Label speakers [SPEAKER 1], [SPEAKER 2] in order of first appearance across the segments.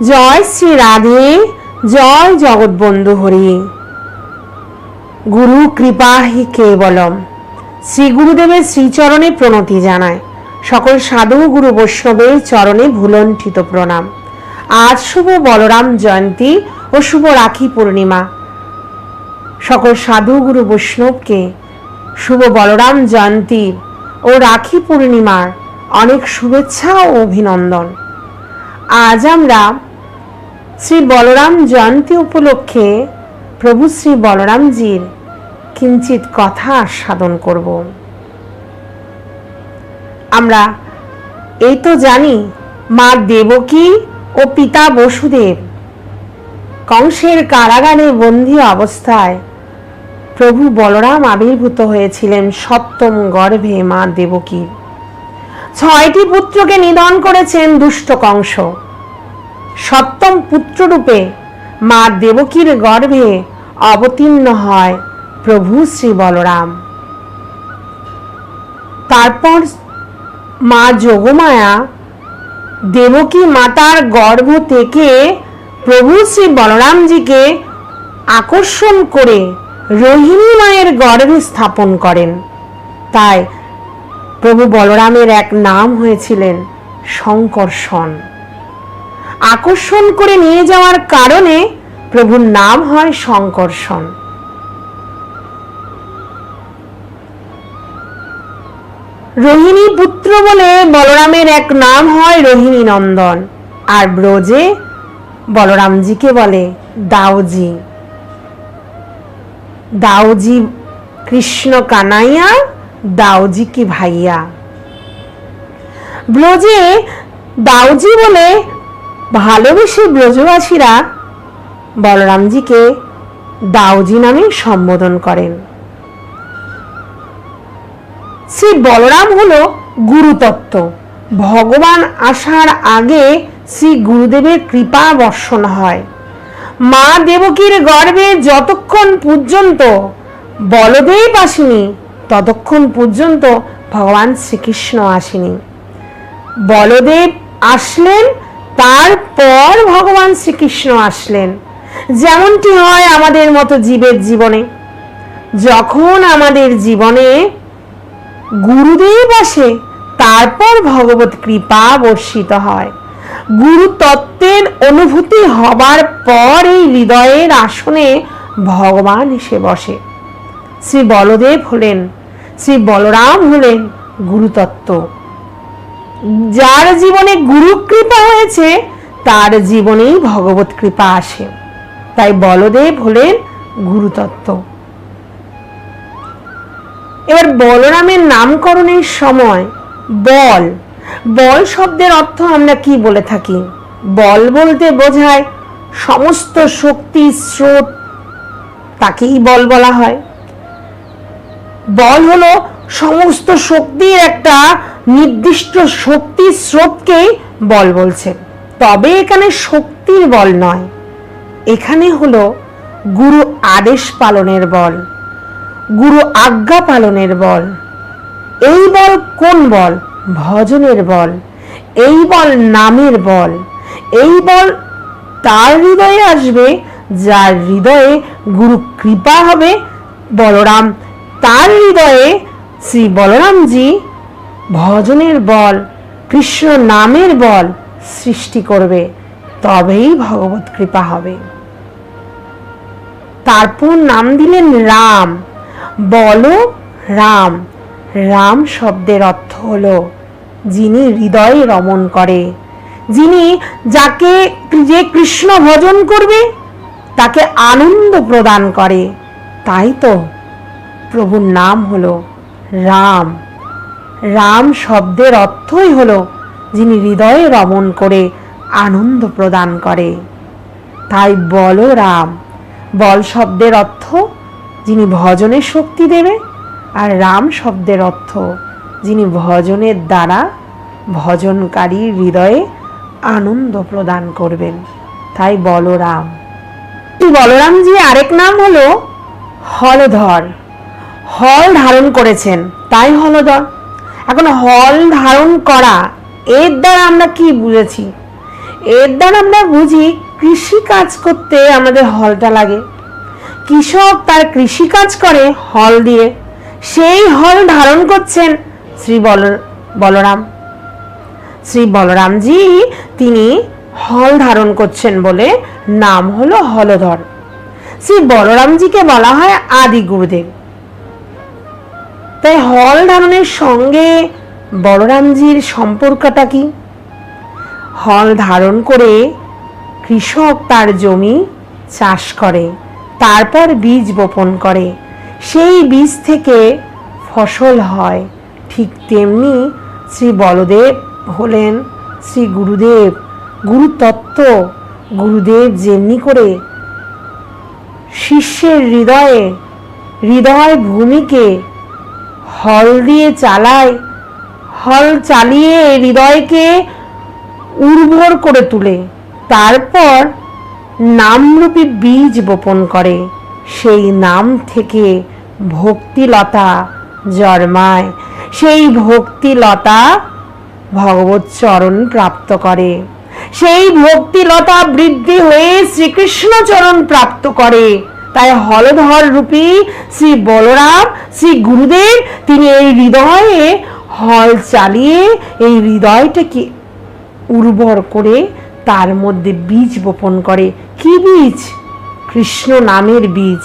[SPEAKER 1] জয় শ্রী রাধে, জয় জগৎবন্ধু হরি। গুরু কৃপা হি কেবলম। শ্রী গুরুদেবের শ্রীচরণে প্রণতি জানায়। সকল সাধু গুরু বৈষ্ণবের চরণে ভুলণ্ঠিত প্রণাম। আজ শুভ বলরাম জয়ন্তী ও শুভ রাখি পূর্ণিমা। সকল সাধু গুরু বৈষ্ণবকে শুভ বলরাম জয়ন্তী ও রাখি পূর্ণিমার অনেক শুভেচ্ছা ও অভিনন্দন। আজ আমরা শ্রী বলরাম জয়ন্তী উপলক্ষে প্রভু শ্রী বলরামজির কিঞ্চিত কথা আস্বাদন করব। আমরা এই তো জানি মা দেবকী ও পিতা বসুদেব কংসের কারাগারে বন্দী অবস্থায় প্রভু বলরাম আবির্ভূত হয়েছিলেন সপ্তম গর্ভে মা দেবকীর। ছয়টি পুত্রকে নিধন করেছেন দুষ্ট কংস। সপ্তম পুত্ররূপে মা দেবকীর গর্ভে অবতীর্ণ হয় প্রভু শ্রী বলরাম। তারপর মা যোগমায়া দেবকী মাতার গর্ভ থেকে প্রভু শ্রী বলরামজিকে আকর্ষণ করে রোহিণী মায়ের গর্ভে স্থাপন করেন। তাই প্রভু বলরামের এক নাম হয়েছিলেন শঙ্কর্ষণ আকর্ষণ করে নিয়ে যাওয়ার কারণে প্রভুর নাম হয় সংকর্ষণ। রোহিণী পুত্র বলে বলরামের এক নাম হয় রোহিণী নন্দন, আর ব্রজে বলরামজিকে বলে দাউজি দাউজি কৃষ্ণ কানাইয়া দাউজি কি ভাইয়া। ব্রজে দাউজি বলে ভালোবেসে ব্রজবাসীরা বলরামজিকে দাউজি নামে সম্বোধন করেন। শ্রী বলরাম হলো গুরুতত্ত্ব। ভগবান আসার আগে শ্রী গুরুদেবের কৃপা বর্ষণ হয়। মা দেবকীর গর্ভে যতক্ষণ পর্যন্ত বলদেব আসেনি, ততক্ষণ পর্যন্ত ভগবান শ্রীকৃষ্ণ আসেনি। বলদেব আসলেন তারপর ভগবান শ্রীকৃষ্ণ আসলেন। যেমনটি হয় আমাদের মতো জীবের জীবনে। যখন আমাদের জীবনে গুরুদেব আসে, তারপর ভগবত কৃপা বর্ষিত হয়। গুরু তত্ত্বের অনুভূতি হবার পর এই হৃদয়ের আসনে ভগবান এসে বসে। শ্রী বলদেব হলেন, শ্রী বলরাম হলেন গুরুতত্ত্ব। যার জীবনে গুরু কৃপা হয়েছে, তার জীবনেই ভগবত কৃপা আসে। তাই বলদেব হলেন গুরুতত্ত্ব। এবার বলরামের নামকরণের সময় বল। বল শব্দের অর্থ আমরা কি বলে থাকি? বল বলতে বোঝায় সমস্ত শক্তি, স্রোত, তাকেই বল বলা হয়। বল হলো সমস্ত শক্তির একটা নির্দিষ্ট শক্তি স্রোতকেই বল বলছে। তবে এখানে শক্তির বল নয়। এখানে হলো গুরু আদেশ পালনের বল, গুরু আজ্ঞা পালনের বল। এই বল কোন বল? ভজনের বল। এই বল নামের বল। এই বল তার হৃদয়ে আসবে, যার হৃদয়ে গুরু কৃপা হবে বলরাম। তার হৃদয়ে শ্রী বলরামজি ভজনের বল, কৃষ্ণ নামের বল সৃষ্টি করবে, তবেই ভগবত কৃপা হবে। তারপর নাম দিলেন রাম। বলো, রাম রাম শব্দের অর্থ হলো যিনি হৃদয়ে রমণ করে, যিনি যাকে যে কৃষ্ণ ভজন করবে, তাকে আনন্দ প্রদান করে। তাই তো প্রভুর নাম হলো রাম। রাম শব্দের অর্থই হল যিনি হৃদয়ে রমণ করে আনন্দ প্রদান করে। তাই বলো রাম, বল শব্দের অর্থ যিনি ভজনের শক্তি দেবে আর রাম শব্দের অর্থ যিনি ভজনের দ্বারা ভজনকারী হৃদয়ে আনন্দ প্রদান করবেন। তাই বলরাম এই বলরামজি আরেক নাম হলো হলধর। হল ধারণ করেছেন, তাই হলধর। এখন হল ধারণ করা, এর দ্বারা আমরা কি বুঝেছি? এর দ্বারা আমরা বুঝি কৃষি কাজ করতে আমাদের হলটা লাগে। কৃষক তার কৃষি কাজ করে হল দিয়ে, সেই হল ধারণ করছেন শ্রী বল, বলরাম। শ্রী বলরামজি তিনি হল ধারণ করছেন বলে নাম হলো হলধর। শ্রী বলরামজিকে বলা হয় আদি গুরুদেব তাই হল ধারণের সঙ্গে বলরামজির সম্পর্কটা কি? হল ধারণ করে কৃষক তার জমি চাষ করে, তারপর বীজ বপন করে। সেই বীজ থেকে ফসল হয়। ঠিক তেমনি শ্রী বলদেব হলেন শ্রী গুরুদেব। গুরুতত্ত্ব, গুরুদেব যেমনি করে শিষ্যের হৃদয়ে, হৃদয় ভূমিকে হল দিয়ে চালায়, হল চালিয়ে হৃদয়কে উর্বর করে তুলে। তারপর নামরূপী বীজ বপন করে। সেই নাম থেকে ভক্তিলতা জন্মায়। সেই ভক্তিলতা ভগবত চরণ প্রাপ্ত করে। সেই ভক্তিলতা বৃদ্ধি হয়ে শ্রীকৃষ্ণ চরণ প্রাপ্ত করে। তাই হলধর রূপী শ্রী বলরাম, শ্রী গুরুদেব, তিনি এই হৃদয়ে হল চালিয়ে এই হৃদয়টাকে উর্বর করে তার মধ্যে বীজ বপন করে। কি বীজ? কৃষ্ণ নামের বীজ।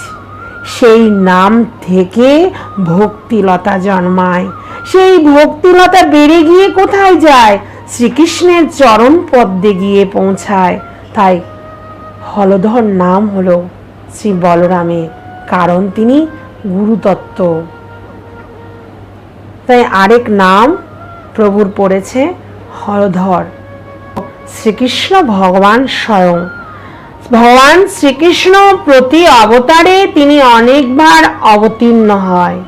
[SPEAKER 1] সেই নাম থেকে ভক্তিলতা জন্মায়। সেই ভক্তিলতা বেড়ে গিয়ে কোথায় যায়? শ্রীকৃষ্ণের চরম পদ্মে গিয়ে পৌঁছায়। তাই হলধর নাম হলো শ্রী বলরামের কারণ তিনি গুরুতত্ত্ব তাই আরেক নাম প্রভুর পড়েছে হলধর শ্রীকৃষ্ণ ভগবান স্বয়ং। ভগবান শ্রীকৃষ্ণ প্রতি অবতারে তিনি অনেকবার অবতীর্ণ হয়।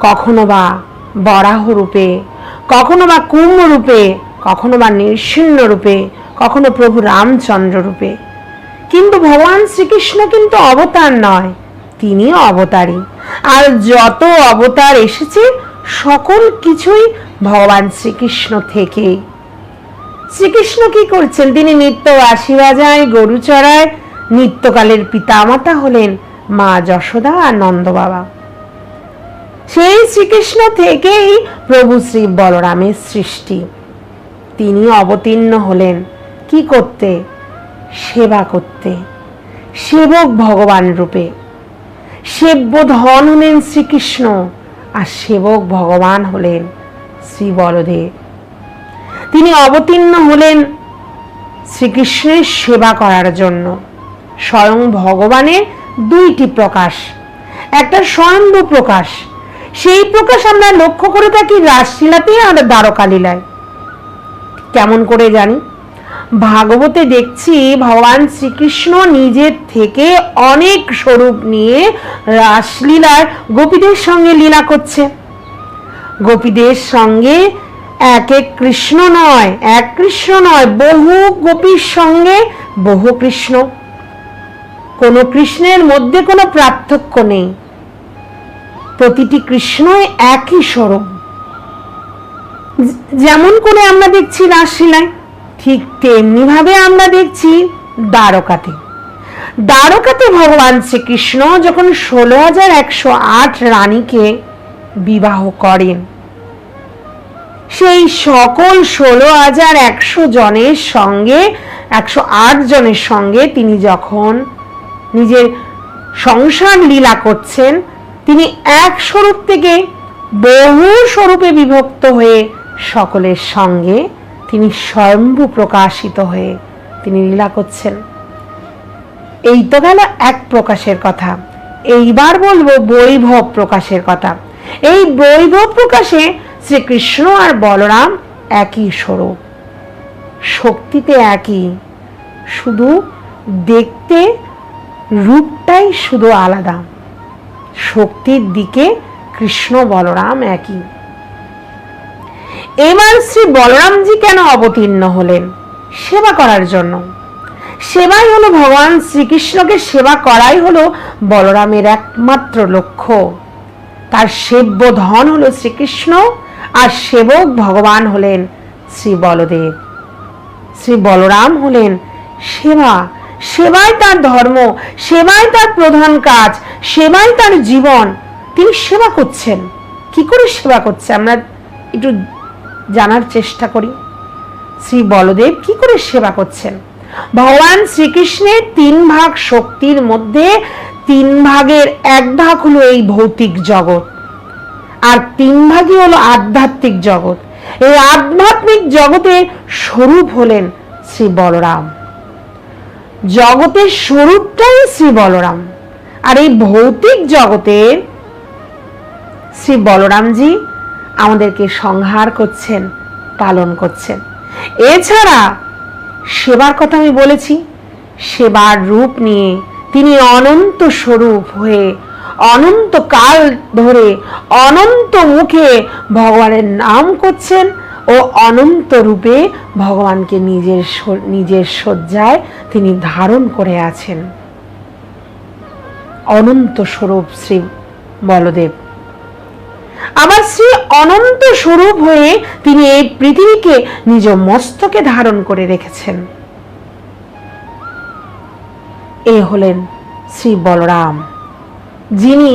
[SPEAKER 1] কখনো বা বরাহ রূপে, কখনো বা কুম্ভ রূপে, কখনো বা নৃসিংহ রূপে, কখনো প্রভু রামচন্দ্র রূপে। কিন্তু ভগবান শ্রীকৃষ্ণ কিন্তু অবতার নয় তিনি অবতারী। আর যত অবতার এসেছে, সকল কিছুই ভগবান শ্রীকৃষ্ণ থেকেই শ্রীকৃষ্ণ কি করছেন? তিনি নিত্য বাঁশি বাজায়, গরু চড়ায়, নিত্যকালের পিতামাতা হলেন মা যশোদা আর নন্দ বাবা সেই শ্রীকৃষ্ণ থেকেই প্রভু শ্রী বলরামের সৃষ্টি। তিনি অবতীর্ণ হলেন। কি করতে? সেবা করতে। সেবক ভগবান রূপে। সেব্য ধন হলেন শ্রীকৃষ্ণ, আর সেবক ভগবান হলেন শ্রী বলদেব। তিনি অবতীর্ণ হলেন শ্রীকৃষ্ণের সেবা করার জন্য। স্বয়ং ভগবানের দুইটি প্রকাশ। একটা স্বয়ম্ভু প্রকাশ। সেই প্রকাশ আমরা লক্ষ্য করে থাকি রাসলীলাতে আর দ্বারকালীলায়। কেমন করে জানি? ভাগবতে দেখছি ভগবান শ্রীকৃষ্ণ নিজের থেকে অনেক স্বরূপ নিয়ে রাসলীলার গোপীদের সঙ্গে লীলা করছে। গোপীদের সঙ্গে এক এক কৃষ্ণ নয়, এক কৃষ্ণ নয়, বহু গোপীর সঙ্গে বহু কৃষ্ণ। কোনো কৃষ্ণের মধ্যে কোনো পার্থক্য নেই। প্রতিটি কৃষ্ণই একই স্বরূপ। যেমন করে আমরা দেখছি রাসলীলায়। ঠিক তেমনি ভাবে আমরা দেখছি দ্বারকাতে। দ্বারকাতে ভগবান শ্রীকৃষ্ণ যখন ষোলো হাজার একশো আট রানীকে বিবাহ করেন, সেই সকল ষোলো হাজার একশো জনের সঙ্গে, একশো আট জনের সঙ্গে তিনি যখন নিজের সংসার লীলা করছেন, তিনি এক স্বরূপ থেকে বহু স্বরূপে বিভক্ত হয়ে সকলের সঙ্গে তিনি স্বয়ম্ভু প্রকাশিত হয়ে তিনি লীলা করছেন। এই তো গেল এক প্রকাশের কথা। এইবার বলব বৈভব প্রকাশের কথা। এই বৈভব প্রকাশে শ্রীকৃষ্ণ আর বলরাম একই স্বরূপ। শক্তিতে একই। শুধু দেখতে রূপটাই শুধু আলাদা। শক্তির দিকে কৃষ্ণ বলরাম একই। এবার শ্রী বলরামজি কেন অবতীর্ণ হলেন? সেবা করার জন্য। সেবাই হলো ভগবান শ্রীকৃষ্ণকে সেবা করাই হলো বলরামের একমাত্র লক্ষ্য। তার সেব্য ধন হলো শ্রীকৃষ্ণ আর সেবক ভগবান হলেন শ্রী বলদেব। শ্রী বলরাম হলেন সেবা। সেবাই তার ধর্ম, সেবাই তার প্রধান কাজ, সেবাই তার জীবন। তিনি সেবা করছেন। কি করে সেবা করছে? আমরা একটু জানার চেষ্টা করি। শ্রী বলদেব কি করে সেবা করছেন? ভগবান শ্রীকৃষ্ণের তিন ভাগ শক্তির মধ্যে তিন ভাগের এক ভাগ হলো এই ভৌতিক জগৎ, আর তিন ভাগই হলো আধ্যাত্মিক জগৎ। এই আধ্যাত্মিক জগতের স্বরূপ হলেন শ্রী বলরাম। জগতের স্বরূপটাই শ্রী বলরাম। আর এই ভৌতিক জগতের শ্রী বলরামজি আমাদেরকে সংহার করছেন, পালন করছেন। এছাড়া সেবার কথা আমি বলেছি, সেবার রূপ নিয়ে তিনি অনন্ত স্বরূপ হয়ে, অনন্ত কাল ধরে অনন্ত মুখে ভগবানের নাম করছেন ও অনন্ত রূপে ভগবানকে নিজের নিজের শয্যায় তিনি ধারণ করে আছেন। অনন্ত স্বরূপ শ্রী বলদেব। আবার শ্রী অনন্ত স্বরূপ হয়ে তিনি এই পৃথিবীকে নিজ মস্তকে ধারণ করে রেখেছেন। এ হলেন শ্রী বলরাম, যিনি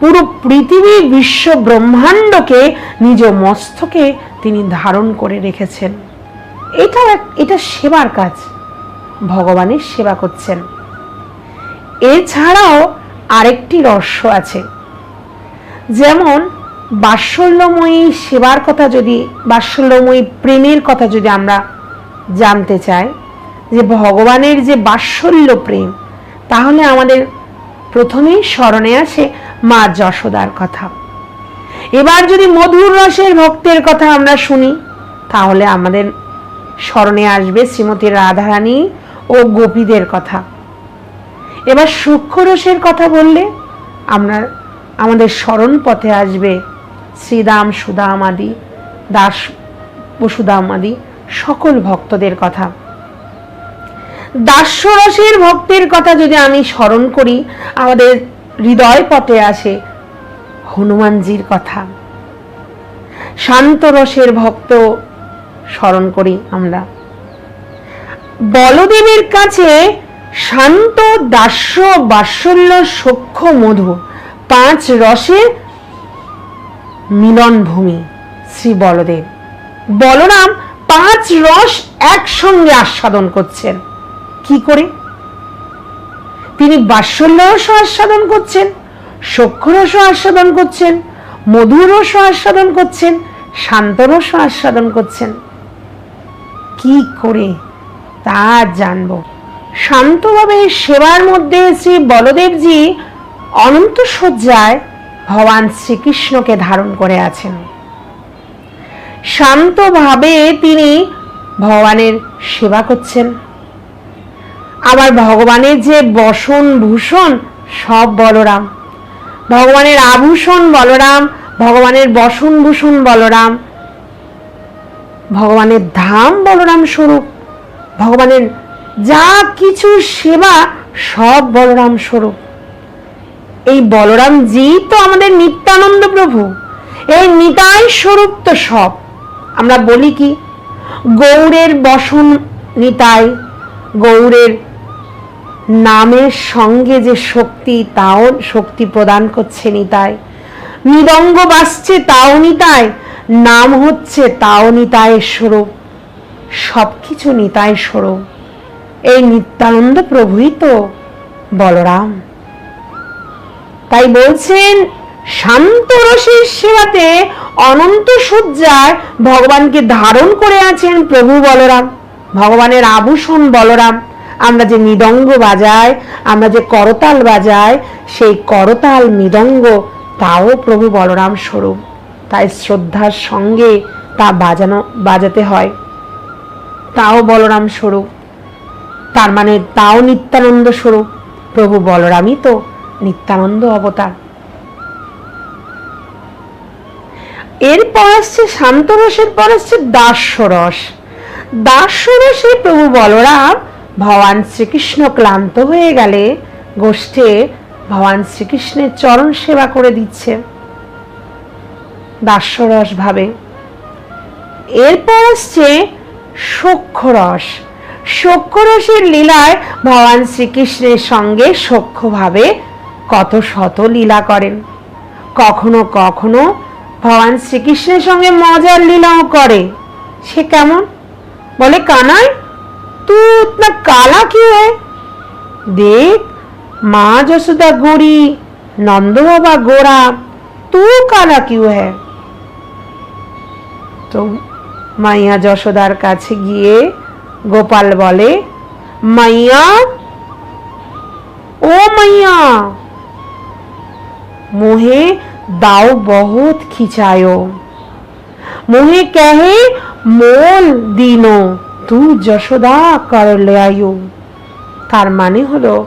[SPEAKER 1] পুরো পৃথিবী বিশ্ব ব্রহ্মাণ্ডকে নিজ মস্তকে তিনি ধারণ করে রেখেছেন। এটা এটা সেবার কাজ, ভগবানের সেবা করছেন। এছাড়াও আরেকটি রহস্য আছে, যেমন বাৎসল্যময়ী সেবার কথা যদি, বাৎসল্যময়ী প্রেমের কথা যদি আমরা জানতে চাই, যে ভগবানের যে বাৎসল্য প্রেম, তাহলে আমাদের প্রথমেই স্মরণে আসে মা যশোদার কথা। এবার যদি মধুর রসের ভক্তের কথা আমরা শুনি, তাহলে আমাদের স্মরণে আসবে শ্রীমতী রাধারানী ও গোপীদের কথা। এবার সূক্ষ্ম রসের কথা বললে আমরা, আমাদের স্মরণ পথে আসবে শ্রীদাম, সুদাম আদি, দাস বসুদাম আদি, সকল ভক্তদের কথা। দাস্যরসের ভক্তের কথা যদি আমি স্মরণ করি, আমাদের হৃদয় পথে আসে হনুমানজির কথা। শান্ত রসের ভক্ত স্মরণ করি আমরা। বলদেবের কাছে শান্ত দাস্য বাৎসল্য সখ্য মধু, পাঁচ রসের মিলন ভূমি শ্রী বলদেব। বলরাম পাঁচ রস একসঙ্গে আস্বাদন করছেন। কি করে? তিনি বাৎসল্য রস আস্বাদন করছেন সখ্য রস আস্বাদন করছেন, মধুর রস আস্বাদন করছেন, শান্ত রস আস্বাদন করছেন। কি করে? তা জানব। শান্তভাবে সেবার মধ্যে শ্রী বলদেবজি অনন্ত শয্যায় ভগবান শ্রীকৃষ্ণকে ধারণ করে আছেন। শান্তভাবে তিনি ভগবানের সেবা করছেন। আবার ভগবানের যে বসন ভূষণ, সব বলরাম। ভগবানের আভূষণ বলরাম, ভগবানের বসন ভূষণ বলরাম। ভগবানের ধাম বলরাম স্বরূপ, ভগবানের যা কিছু সেবা, সব বলরাম স্বরূপ। এই বলরাম জি তো আমাদের নিত্যানন্দ প্রভু। এই নিতাই স্বরূপ তো সব। আমরা বলি কি? গৌরের বসন নিতাই, গৌরের নামের সঙ্গে যে শক্তি তাও শক্তি প্রদান করছে নিতাই। মৃদঙ্গ বাসছে তাও নিতাই, নাম হচ্ছে তাও নিতায়ের স্বরূপ। সবকিছু নিতাই স্বরূপ। এই নিত্যানন্দ প্রভুই তো বলরাম। তাই বলছেন, শান্ত রসের সেবাতে অনন্ত সজ্জায় ভগবানকে ধারণ করে আছেন প্রভু বলরাম, ভগবানের আভূষণ বলরাম। আমরা যে মৃদঙ্গ বাজাই আমরা যে করতাল বাজাই সেই করতাল মৃদঙ্গ তাও প্রভু বলরাম স্বরূপ। তাই শ্রদ্ধার সঙ্গে তা বাজানো, বাজাতে হয়। তাও বলরাম স্বরূপ। তার মানে তাও নিত্যানন্দ স্বরূপ। প্রভু বলরামই তো। নিত্যানন্দ অবতার। এরপর আসছে শান্তরসের পর আসছে দাস্যরস দাস্যরসে প্রভু বলরাম, ভগবান শ্রীকৃষ্ণ ক্লান্ত হয়ে গেলে গোষ্ঠে ভগবান শ্রীকৃষ্ণের চরণ সেবা করে দিচ্ছে। দাস্যরস ভাবে। এরপর আসছে সক্ষরস সক্ষরসের লীলায় ভগবান শ্রীকৃষ্ণের সঙ্গে সখ্যভাবে কত শত লীলা করেন। কখনো কখনো ভগবান শ্রীকৃষ্ণের সঙ্গে মজার লীলাও করে। সে কেমন? বলে, কানাই তু উতনা কালা কি হয় দেখ, মা যশোদা গোড়ি নন্দ বাবা গোড়া তু কালা কিউ হ্যাঁ তো মাইয়া যশোদার কাছে গিয়ে গোপাল বলে, মাইয়া, ও মাইয়া মোহে দাও বহুত খিচায়ো মোহে কহে মোল দিনো তু যশোদা আয়ো তার মানে হলো,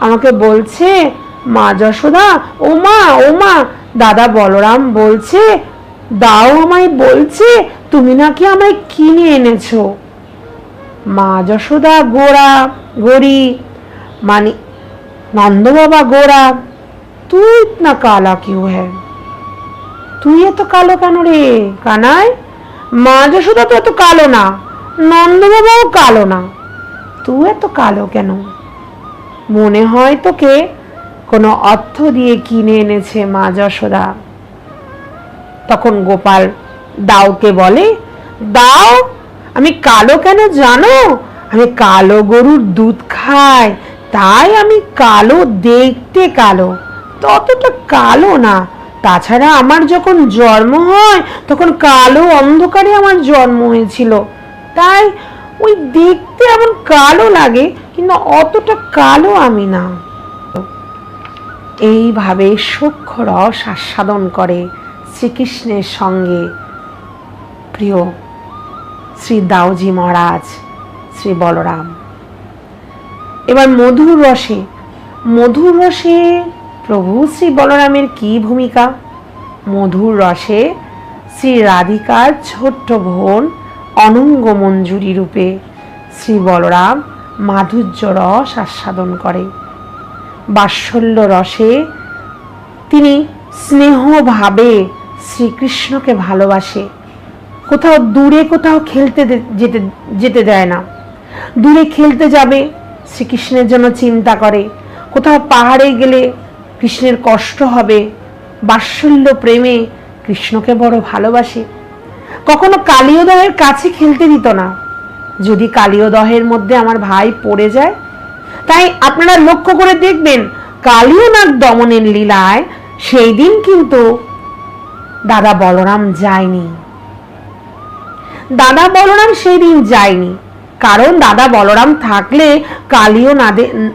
[SPEAKER 1] আমাকে বলছে, মা যশোদা, ও মা ও মা। দাদা বলরাম বলছে, দাও আমায় বলছে, তুমি নাকি আমায় কিনে এনেছো? মা যশোদা গোড়া গড়ি মানে নন্দ বাবা গোড়া তুই না কালা কিউ হ্যাঁ তুই এত কালো কেন রে কানাই মা যশোদা তো এত কালো না নন্দ বাবাও কালো না তুই এত কালো কেন মনে হয় তোকে কোনো অর্থ দিয়ে কিনে এনেছে মা যশোদা তখন গোপাল দাওকে বলে দাও আমি কালো কেন জানো আমি কালো গরুর দুধ খাই তাই আমি কালো দেখতে কালো ততটা কালো না। তাছাড়া আমার যখন জন্ম হয়, তখন কালো অন্ধকারে আমার জন্ম হয়েছিল। তাই ওই দেখতে এমন কালো লাগে, কিন্তু অতটা কালো আমি না। এইভাবে সূক্ষ্ম রস আস্বাদন করে শ্রীকৃষ্ণের সঙ্গে। প্রিয় শ্রী দাউজি মহারাজ, শ্রী বলরাম। এবার মধুর রসে মধুর রসে প্রভু, শ্রী বলরামের কি ভূমিকা? মধুর রসে শ্রী রাধিকার ছোট্ট বোন অনঙ্গ মঞ্জুরি রূপে শ্রী বলরাম মাধুর্য রস আস্বাদন করে। বাৎসল্য রসে তিনি স্নেহভাবে শ্রীকৃষ্ণকে ভালোবাসে। কোথাও দূরে কোথাও খেলতে যেতে যেতে দেয় না। দূরে খেলতে যাবে, শ্রীকৃষ্ণের জন্য চিন্তা করে। কোথাও পাহাড়ে গেলে কৃষ্ণের কষ্ট হবে, বাৎসল্য প্রেমে কৃষ্ণকে বড় ভালোবাসে। কখনো কালীয়দহের কাছে খেলতে দিত না। যদি কালীয়দহের মধ্যে আমার ভাই পড়ে যায়, তাই আপনারা লক্ষ্য করে দেখবেন কালীয়নাগ দমনের লীলায় সেই দিন কিন্তু দাদা বলরাম যায়নি। দাদা বলরাম সেই দিন যায়নি। কারণ দাদা বলরাম থাকলে কালীয়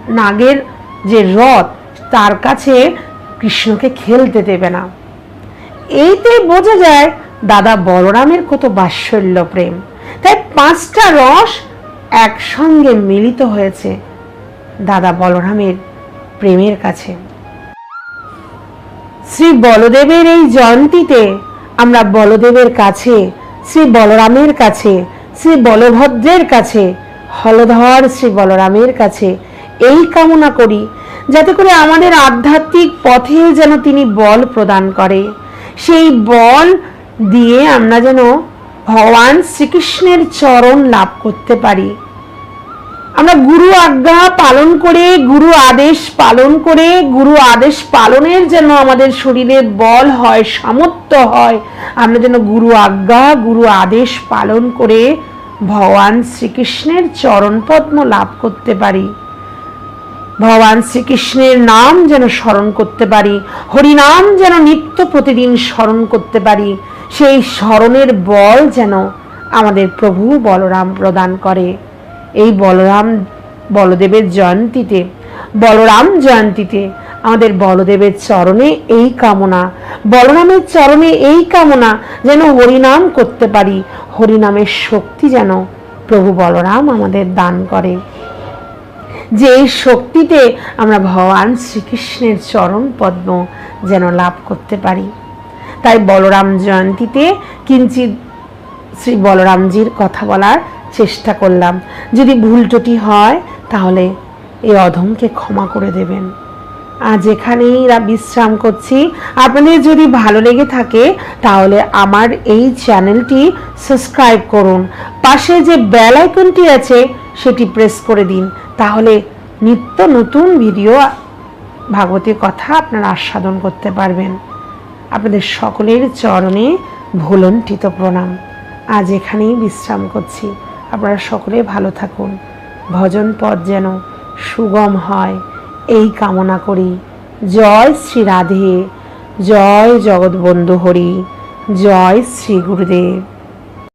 [SPEAKER 1] নাগের যে রথ তার কাছে কৃষ্ণকে খেলতে দেবে না। এইতে বোঝা যায় দাদা বলরামের কত বাৎসল্য প্রেম। তাই পাঁচটা রস একসঙ্গে মিলিত হয়েছে দাদা বলরামের প্রেমের কাছে। শ্রী বলদেবের এই জয়ন্তীতে আমরা বলদেবের কাছে, শ্রী বলরামের কাছে, শ্রী বলভদ্রের কাছে, হলধর শ্রী বলরামের কাছে এই কামনা করি। যাতে করে আমাদের আধ্যাত্মিক পথে যেন তিনি বল প্রদান করে। সেই বল দিয়ে আমরা যেন ভগবান শ্রীকৃষ্ণের চরণ লাভ করতে পারি। আমরা গুরু আজ্ঞা পালন করে, গুরু আদেশ পালন করে, গুরু আদেশ পালনের যেন আমাদের শরীরে বল হয়, সামর্থ্য হয়, আমরা যেন গুরু আজ্ঞা, গুরু আদেশ পালন করে ভগবান শ্রীকৃষ্ণের চরণ পদ্ম লাভ করতে পারি। ভগবান শ্রীকৃষ্ণের নাম যেন স্মরণ করতে পারি, হরিনাম যেন নিত্য প্রতিদিন স্মরণ করতে পারি, সেই স্মরণের বল যেন আমাদের প্রভু বলরাম প্রদান করে। এই বলরাম বলদেবের জয়ন্তীতে, বলরাম জয়ন্তীতে আমাদের বলদেবের চরণে এই কামনা, বলরামের চরণে এই কামনা যেন হরিনাম করতে পারি, হরিনামের শক্তি যেন প্রভু বলরাম আমাদের দান করে। যে এই শক্তিতে আমরা ভগবান শ্রীকৃষ্ণের চরণ পদ্ম যেন লাভ করতে পারি। তাই বলরাম জয়ন্তীতে কিঞ্চিত শ্রী বলরামজির কথা বলার চেষ্টা করলাম। যদি ভুল হয়, তাহলে এই অধমকে ক্ষমা করে দেবেন। আজ এখানেই বিশ্রাম করছি। আপনাদের যদি ভালো লেগে থাকে, তাহলে আমার এই চ্যানেলটি সাবস্ক্রাইব করুন। পাশে যে বেল আইকনটি আছে, সেটি প্রেস করে দিন। তাহলে নিত্য নতুন ভিডিও ভাগবতীর কথা আপনারা আস্বাদন করতে পারবেন। আপনাদের সকলের চরণে ভুলন্টিত প্রণাম। আজ এখানেই বিশ্রাম করছি। আপনারা সকলে ভালো থাকুন। ভজন পথ যেন সুগম হয়, এই কামনা করি। জয় শ্রী রাধে, জয় জগৎবন্ধু হরি, জয় শ্রী গুরুদেব।